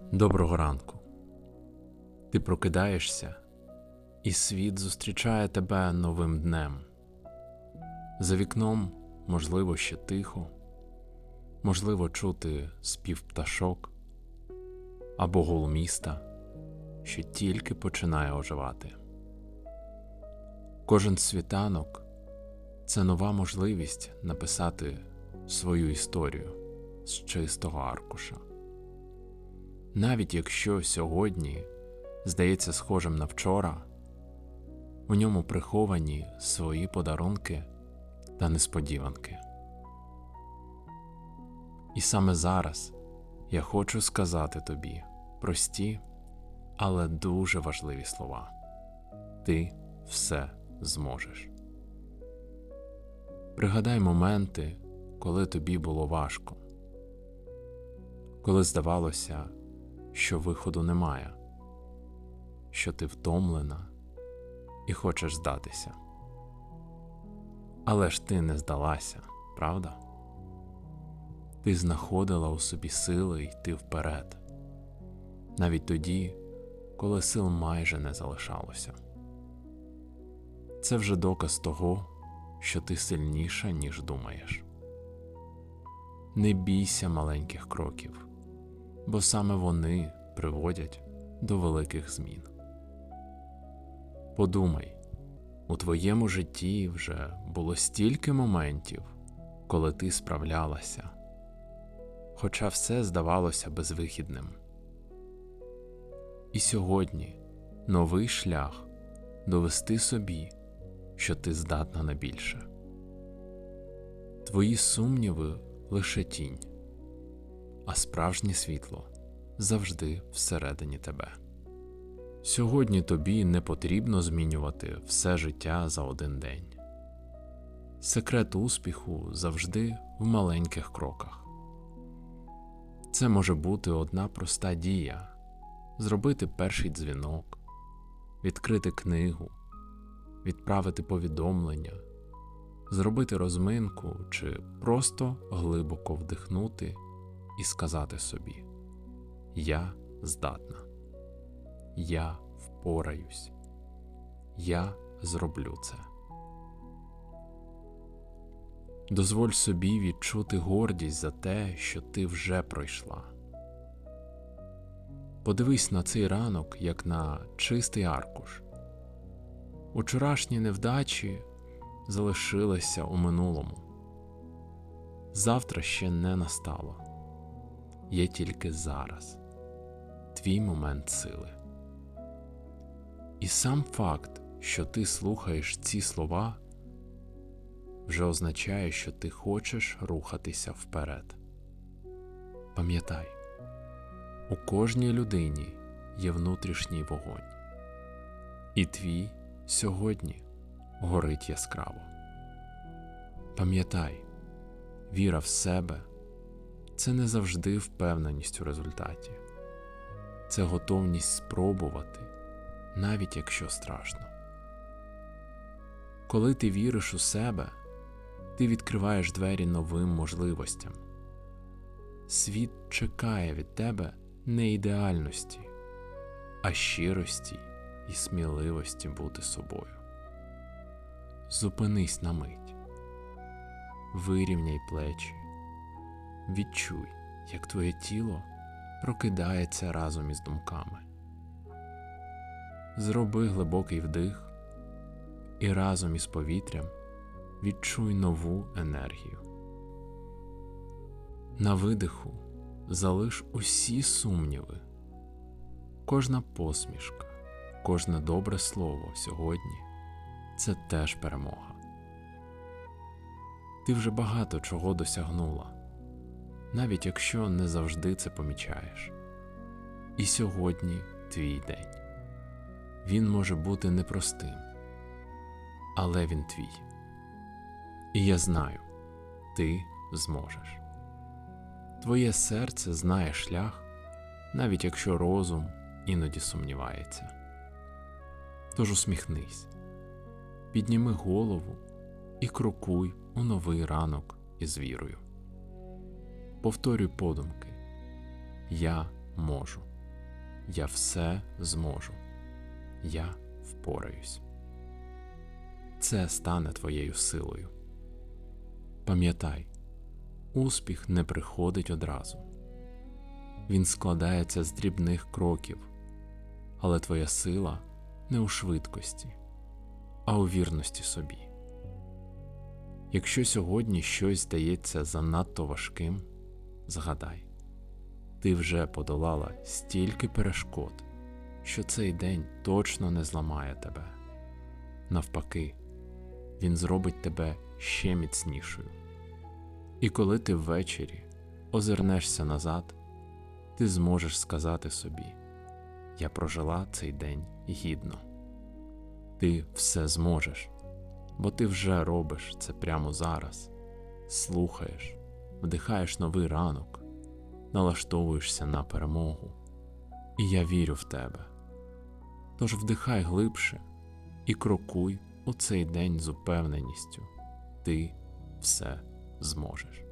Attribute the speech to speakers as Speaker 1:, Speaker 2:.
Speaker 1: Доброго ранку. Ти прокидаєшся, і світ зустрічає тебе новим днем. За вікном, можливо, ще тихо, можливо, чути спів пташок або гул міста, що тільки починає оживати. Кожен світанок це нова можливість написати свою історію з чистого аркуша. Навіть якщо сьогодні здається схожим на вчора, у ньому приховані свої подарунки та несподіванки. І саме зараз я хочу сказати тобі прості, але дуже важливі слова. Ти все зможеш. Пригадай моменти, коли тобі було важко, коли здавалося, що виходу немає, що ти втомлена і хочеш здатися. Але ж ти не здалася, правда? Ти знаходила у собі сили йти вперед, навіть тоді, коли сил майже не залишалося. Це вже доказ того, що ти сильніша, ніж думаєш. Не бійся маленьких кроків бо саме вони приводять до великих змін. Подумай, у твоєму житті вже було стільки моментів, коли ти справлялася, хоча все здавалося безвихідним. І сьогодні новий шлях довести собі, що ти здатна на більше. Твої сумніви лише тінь а справжнє світло завжди всередині тебе. Сьогодні тобі не потрібно змінювати все життя за один день. Секрет успіху завжди в маленьких кроках. Це може бути одна проста дія зробити перший дзвінок, відкрити книгу, відправити повідомлення, зробити розминку чи просто глибоко вдихнути і сказати собі: Я здатна, я впораюсь, я зроблю це. Дозволь собі відчути гордість за те, що ти вже пройшла. Подивись на цей ранок, як на чистий аркуш. Учорашні невдачі залишилися у минулому. Завтра ще не настало є тільки зараз, твій момент сили. І сам факт, що ти слухаєш ці слова, вже означає, що ти хочеш рухатися вперед. Пам'ятай, у кожній людині є внутрішній вогонь, і твій сьогодні горить яскраво. Пам'ятай, віра в себе це не завжди впевненість у результаті, це готовність спробувати, навіть якщо страшно. Коли ти віриш у себе, ти відкриваєш двері новим можливостям. Світ чекає від тебе не ідеальності, а щирості і сміливості бути собою. Зупинись на мить, вирівняй плечі. Відчуй, як твоє тіло прокидається разом із думками. Зроби глибокий вдих і разом із повітрям відчуй нову енергію. На видиху залиш усі сумніви, кожна посмішка, кожне добре слово сьогодні це теж перемога. Ти вже багато чого досягнула навіть якщо не завжди це помічаєш. І сьогодні твій день. Він може бути непростим, але він твій. І я знаю, ти зможеш. Твоє серце знає шлях, навіть якщо розум іноді сумнівається. Тож усміхнись, підніми голову і крокуй у новий ранок із вірою повторюй подумки Я можу. Я все зможу. Я впораюсь. Це стане твоєю силою. Пам'ятай, успіх не приходить одразу. Він складається з дрібних кроків, але твоя сила не у швидкості, а у вірності собі. Якщо сьогодні щось здається занадто важким, згадай, ти вже подолала стільки перешкод, що цей день точно не зламає тебе. Навпаки, він зробить тебе ще міцнішою. І коли ти ввечері озирнешся назад, ти зможеш сказати собі: Я прожила цей день гідно. Ти все зможеш, бо ти вже робиш це прямо зараз, слухаєш, вдихаєш новий ранок, налаштовуєшся на перемогу. І я вірю в тебе. Тож вдихай глибше і крокуй у цей день з упевненістю. Ти все зможеш.